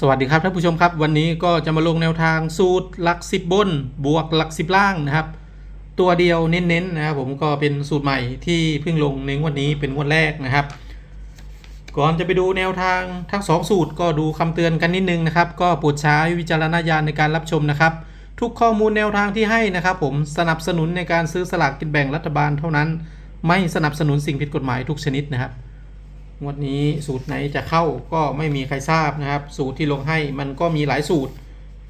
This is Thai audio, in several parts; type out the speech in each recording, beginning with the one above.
สวัสดีครับท่านผู้ชมครับ วันนี้ก็จะมาลงแนวทางสูตรหลักสิบบน บวกหลักสิบล่างนะครับ ตัวเดียวเน้นๆนะครับผมก็เป็นสูตรใหม่ที่เพิ่งลงในงวดนี้เป็นงวดแรกนะครับ ก่อนจะไปดูแนวทางทั้งสองสูตรก็ดูคำเตือนกันนิดนึงนะครับ ก็โปรดใช้วิจารณญาณในการรับชมนะครับ ทุกข้อมูลแนวทางที่ให้นะครับ ผมสนับสนุนในการซื้อสลากกินแบ่งรัฐบาลเท่านั้น ไม่สนับสนุนสิ่งผิดกฎหมายทุกชนิดนะครับ งวดนี้สูตรไหนจะเข้าก็ไม่มีใครทราบนะครับ สูตรที่ลงให้มันก็มีหลายสูตร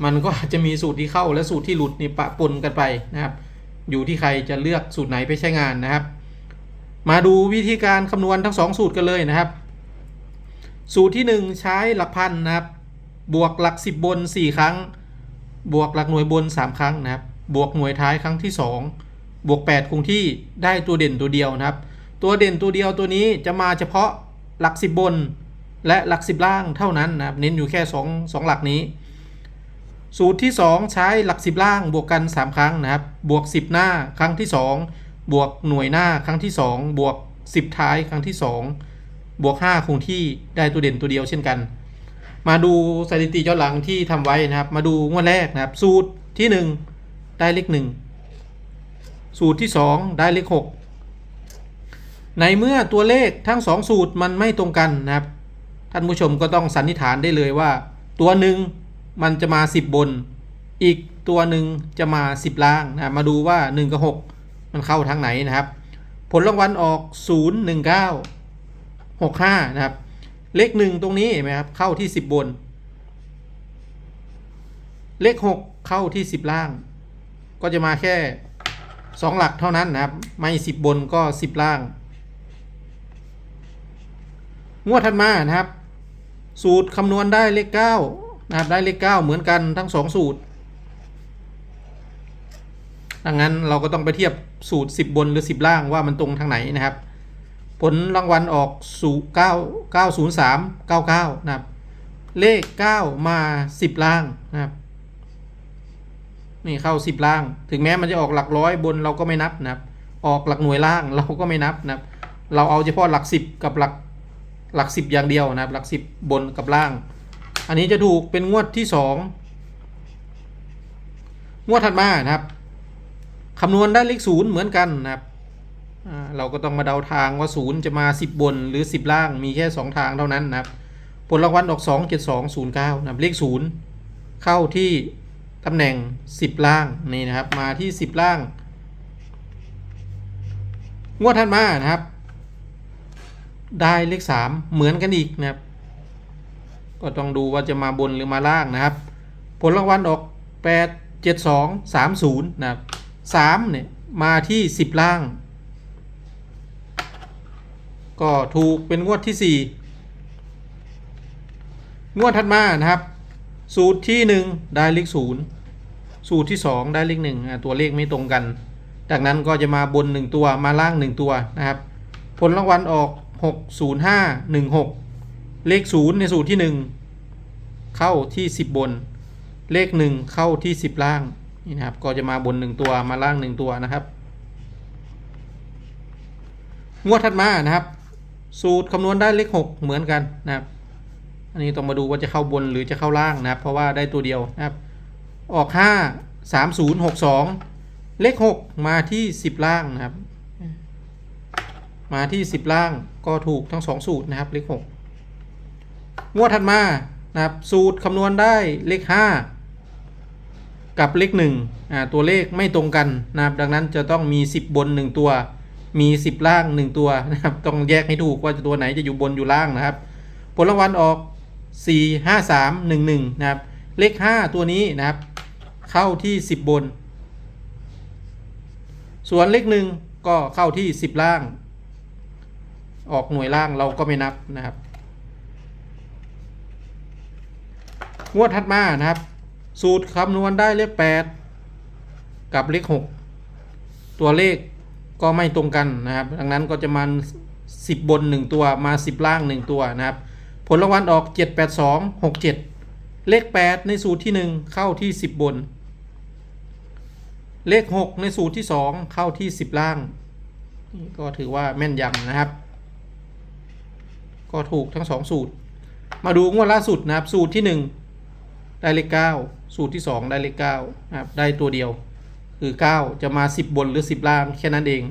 มันก็อาจจะมีสูตรที่เข้าและสูตรที่หลุดนี่ปะปนกันไปนะครับ อยู่ที่ใครจะเลือกสูตรไหนไปใช้งานนะครับ มาดูวิธีการคำนวณทั้งสองสูตรกันเลยนะครับ สูตรที่ 1 ใช้หลักพันนะครับ บวกหลัก 10 บน 4 ครั้ง บวกหลักหน่วยบน 3 ครั้งนะครับ บวกหน่วยท้ายครั้งที่ 2 บวก 8 คงที่ได้ตัวเด่นตัวเดียวนะครับ ตัวเด่นตัวเดียวตัวนี้จะมาเฉพาะ หลัก10บบน และหลัก10ล่างเท่านั้นนะครับ เน้นอยู่แค่2 2หลักนี้ สูตรที่ 2 ใช้หลัก10ล่างบวกกัน 3 ครั้งนะครับ บวก 10 หน้าครั้งที่ 2 บวกหน่วยหน้าครั้งที่ 2 บวก 10 ท้ายครั้งที่ 2 บวก 5 คงที่ได้ตัวเด่นตัวเดียวเช่นกัน มาดูสถิติย้อนหลังที่ทำไว้นะครับ มาดูงวดแรกนะครับ สูตรที่ 1 ได้เลข1สูตรที่ 2 ได้เลข6 ในเมื่อตัวเลขทั้ง 2 สูตรมันไม่ตรงกันนะครับ ท่านผู้ชมก็ต้องสันนิษฐานได้เลยว่า ตัวหนึ่งมันจะมา 10 บน อีกตัวหนึ่งจะมา 10 ล่างนะมาดูว่า 1 กับ 6 มันเข้าทางไหนนะครับ ผลรางวัลออก 0 1 9 6 5 นะครับ เลข 1 ตรงนี้เห็นไหมครับ เข้าที่ 10 บน เลข 6 เข้าที่ 10 ล่าง ก็จะมาแค่ 2 หลักเท่านั้นนะครับ ไม่ 10 บนก็ 10 ล่าง งวดถัดมานะครับ สูตรคำนวณได้เลข9นะครับได้เลข9เหมือนกันทั้ง2สูตรดังนั้นเราก็ต้องไปเทียบสูตร 10 บนหรือ 10 ล่างว่ามันตรงทางไหนนะครับ ผลรางวัลออกสู่9 903 99 นะครับ เลข 9 มา 10 ล่างนะครับ นี่เข้า 10 ล่าง ถึงแม้มันจะออกหลักร้อยบนเราก็ไม่นับนะครับ ออกหลักหน่วยล่างเราก็ไม่นับนะครับ เราเอาเฉพาะหลัก 10 กับหลัก หลัก10อย่างเดียวนะครับ หลัก10บบนกับล่าง อันนี้จะถูกเป็นงวดที่2งงวดถัดมานะครับคำนวณได้เลขศูนย์เหมือนกันนะครับเราก็ต้องมาเดาทางว่าศูนย์จะมา 10 บนหรือ 10 ล่างมีแค่ 2 ทางเท่านั้นนะครับ ผลรางวัลออก 2 7 2 0 9นะครับเลขศูนย์เข้าที่ตำแหน่ง 10 ล่างนี่นะครับ มาที่ 10 ล่าง งวดถัดมานะครับ ได้เลข 3 เหมือนกันอีกนะครับ ก็ต้องดูว่าจะมาบนหรือมาล่างนะครับ ผลรางวัลออก 8 7 2 3 0นะครับ3เนี่ยมาที่ 10 ล่าง ก็ถูกเป็นงวดที่ 4 งวดถัดมานะครับ สูตรที่ 1 ได้เลข0สูตรที่ 2 ได้เลข1อะตัวเลขไม่ตรงกัน จากนั้นก็จะมาบน 1 ตัวมาล่าง 1 ตัวนะครับ ผลรางวัลออก 60516 เลข 0 ในสูตรที่ 1 เข้าที่ 10 บน เลข 1 เข้าที่ 10 ล่าง นี่นะครับ ก็จะมาบน 1 ตัวมาล่าง 1 ตัวนะครับ งวดถัดมานะครับ สูตรคำนวณได้เลข 6 เหมือนกันนะครับ อันนี้ต้องมาดูว่าจะเข้าบนหรือจะเข้าล่างนะครับ เพราะว่าได้ตัวเดียวนะครับ ออก 5 3 0 6 2 เลข 6 มาที่ 10 ล่างนะครับ มาที่ 10 ล่างก็ถูกทั้ง 2 สูตรนะครับเลข6งวดถัดมานะครับสูตรคำนวณได้เลข 5 กับเลข1อ่าตัวเลขไม่ตรงกันนะครับดังนั้นจะต้องมี 10 บน 1 ตัว มี 10 ล่าง 1 ตัวนะครับต้องแยกให้ถูกว่าตัวไหนจะอยู่บนอยู่ล่างนะครับ ผลรางวัลออก 4 5 3 1 1นะครับเลข 5 ตัวนี้นะครับ เข้าที่ 10 บน ส่วนเลข 1 ก็เข้าที่ 10 ล่าง ออกหน่วยล่างเราก็ไม่นับนะครับ งวดถัดมานะครับ สูตรคำนวณได้เลข8กับเลข6ตัวเลขก็ไม่ตรงกันนะครับ ดังนั้นก็จะมา10บน1ตัวมา10ล่าง1ตัวนะครับ ผลรางวัลออก7 8 2 6 7เลข8ในสูตรที่1เข้าที่10บน เลข6ในสูตรที่2เข้าที่10ล่างนี่ก็ถือว่าแม่นยำนะครับ ก็ถูกทั้ง 2 สูตร มาดูงวดล่าสุดนะครับ สูตรที่หนึ่งได้เลขเก้าสูตรที่สองได้เลขเก้านะครับได้ตัวเดียว คือเก้าจะมาสิบบนหรือสิบล่างแค่นั้นเอง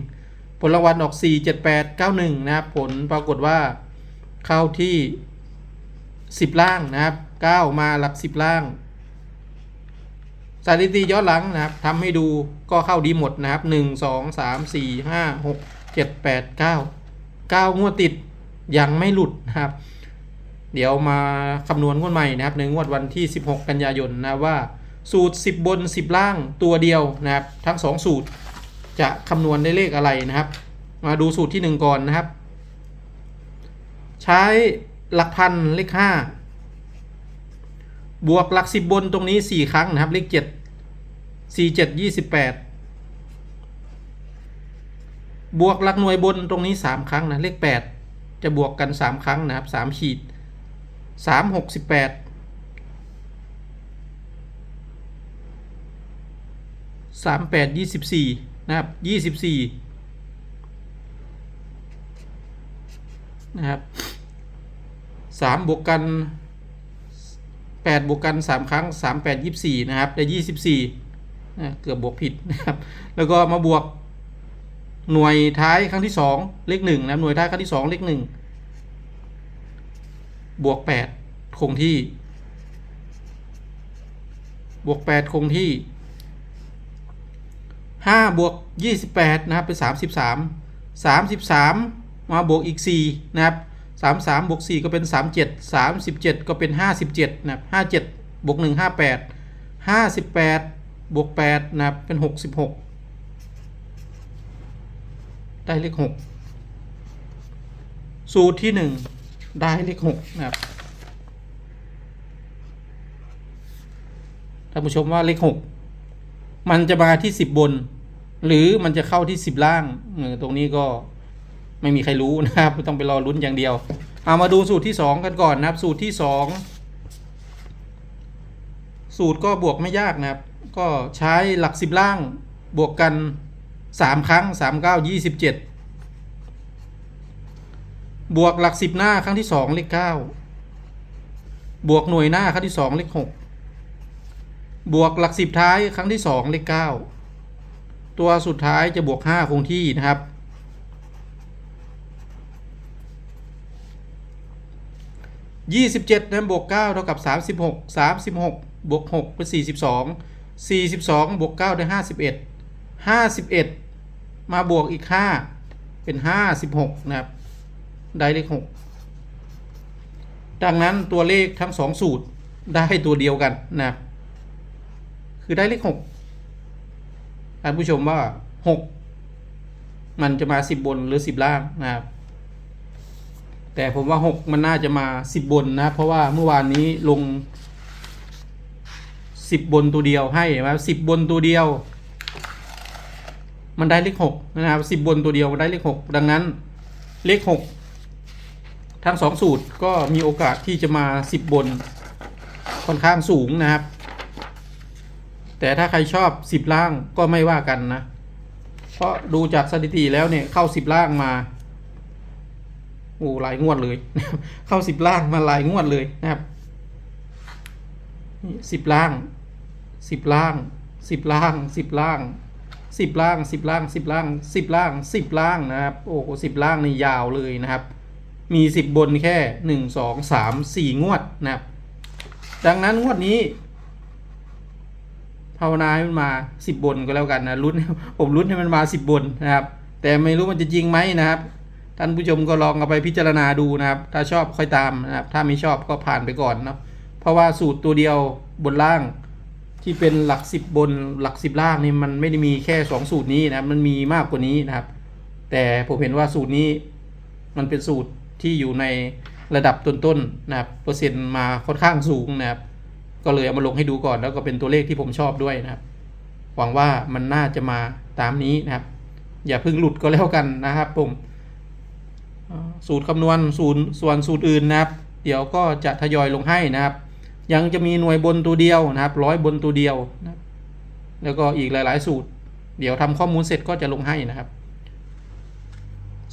ผลรางวัลออกสี่เจ็ดแปดเก้าหนึ่งนะครับ ผลปรากฏว่าเข้าที่สิบล่างนะครับเก้ามาหลักสิบล่างสถิติย้อนหลังนะครับทำให้ดูก็เข้าดีหมดนะครับหนึ่งสองสามสี่ห้าหกเจ็ดแปดเก้าเก้างวดติด ยังไม่หลุดนะครับ เดี๋ยวมาคำนวณงวดใหม่นะครับในงวดวันที่ 16 กันยายนนะว่าสูตร 10 บน 10 ล่างตัวเดียวนะครับ ทั้ง 2 สูตรจะคำนวณได้เลขอะไรนะครับ มาดูสูตรที่ 1 ก่อนนะครับ ใช้หลักพันเลข 5 บวกหลัก 10 บนตรงนี้ 4 ครั้งนะครับ เลข 7 4 7 28 บวกหลักหน่วยบนตรงนี้ 3 ครั้งนะเลข 8 จะบวกกัน 3 ครั้งนะครับ3ขีดสามหกสิบแปดสามแปดยี่สิบสี่นะครับยี่สิบสี่นะครับสามบวกกันแปดบวกกันสามครั้งสามแปดยี่สี่นะครับ ได้ยี่สิบสี่นะเกือบบวกผิดนะครับ แล้วก็มาบวก หน่วยท้ายครั้งที่สองเลขหนึ่งนะครับหน่วยท้ายครั้งที่สองเลขหนึ่งบวกแปดคงที่ บวกแปดคงที่ห้าบวกยี่สิบแปดนะครับเป็นสามสิบสามสามสิบสามมาบวกอีกสี่นะครับสามสามบวกสี่ก็เป็นสามเจ็ดสามสิบเจ็ดก็เป็นห้าสิบเจ็ดนะครับห้าเจ็ดบวกหนึ่งห้าแปดห้าสิบแปดบวกแปดนะครับเป็นหกสิบหก ได้เลขหกสูตรที่หนึ่งได้เลขหกนะครับท่านผู้ชมว่าเลขหกมันจะมาที่สิบบน หรือมันจะเข้าที่สิบล่างตรงนี้ก็ไม่มีใครรู้นะครับต้องไปรอลุ้นอย่างเดียวเอามาดูสูตรที่สองกันก่อนนะครับ สูตรที่สองสูตรก็บวกไม่ยากนะครับ ก็ใช้หลักสิบล่างบวกกัน สามครั้งสามเก้ายี่สิบเจ็ดบวกหลักสิบหน้าครั้งที่สองเลขเก้าบวกหน่วยหน้าครั้งที่สองเลขหกบวกหลักสิบท้ายครั้งที่สองเลขเก้าตัวสุดท้ายจะบวกห้าคงที่นะครับ ยี่สิบเจ็ดนั้นบวกเก้าเท่ากับสามสิบหกสามสิบหกบวกหกเป็นสี่สิบสองสี่สิบสองบวกเก้าได้ห้าสิบเอ็ดห้าสิบเอ็ด มาบวกอีกห้าเป็นห้าสิบหกนะครับ ได้เลขหกดังนั้นตัวเลขทั้งสองสูตรได้ตัวเดียวกันนะครับ คือได้เลขหกท่านผู้ชมว่าหกมันจะมาสิบบนหรือสิบล่างนะครับแต่ผมว่าหกมันน่าจะมาสิบบนนะ เพราะว่าเมื่อวานนี้ลงสิบบนตัวเดียวให้มสิบบนตัวเดียว มันได้เลขหกนะครับสิบบนตัวเดียวมันได้เลขหกดังนั้นเลขหกทั้งสองสูตรก็มีโอกาสที่จะมาสิบบนค่อนข้างสูงนะครับ แต่ถ้าใครชอบสิบล่างก็ไม่ว่ากันนะ เพราะดูจากสถิติแล้วเนี่ยเข้าสิบล่างมาโอ้หลายงวดเลยเข้าสิบล่างมาหลายงวดเลยนะครับสิบล่างสิบล่างสิบล่างสิบล่าง สิบล่างสิบล่างสิบล่างสิบล่างสิบล่างนะครับโอ้โหสิบล่างนี่ยาวเลยนะครับ มีสิบบนแค่หนึ่งสองสามสี่งวดนะครับ ดังนั้นงวดนี้ภาวนาให้มันมาสิบบนก็แล้วกันนะลุ้นผมลุ้นให้มันมาสิบบนนะครับ แต่ไม่รู้มันจะจริงไหมนะครับท่านผู้ชมก็ลองเอาไปพิจารณาดูนะครับ ถ้าชอบค่อยตามนะครับ ถ้าไม่ชอบก็ผ่านไปก่อนเนาะเพราะว่าสูตรตัวเดียวบนล่าง ที่เป็นหลักสิบบนหลักสิบล่างนี่มันไม่ได้มีแค่สองสูตรนี้นะครับ มันมีมากกว่านี้นะครับ แต่ผมเห็นว่าสูตรนี้มันเป็นสูตรที่อยู่ในระดับต้นๆนะครับเปอร์เซ็นต์มาค่อนข้างสูงนะครับ ก็เลยเอามาลงให้ดูก่อน แล้วก็เป็นตัวเลขที่ผมชอบด้วยนะครับ หวังว่ามันน่าจะมาตามนี้นะครับ อย่าเพิ่งหลุดก็แล้วกันนะครับ ผมสูตรคำนวณสูตรส่วนสูตรอื่นนะครับ เดี๋ยวก็จะทยอยลงให้นะครับ ยังจะมีหน่วยบนตัวเดียวนะครับร้อยบนตัวเดียวนะแล้วก็อีกหลาย ๆ สูตร เดี๋ยวทำข้อมูลเสร็จก็จะลงให้นะครับ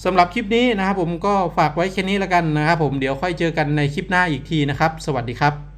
สำหรับคลิปนี้นะครับผมก็ฝากไว้แค่นี้แล้วกันนะครับผมเดี๋ยวค่อยเจอกันในคลิปหน้าอีกทีนะครับ สวัสดีครับ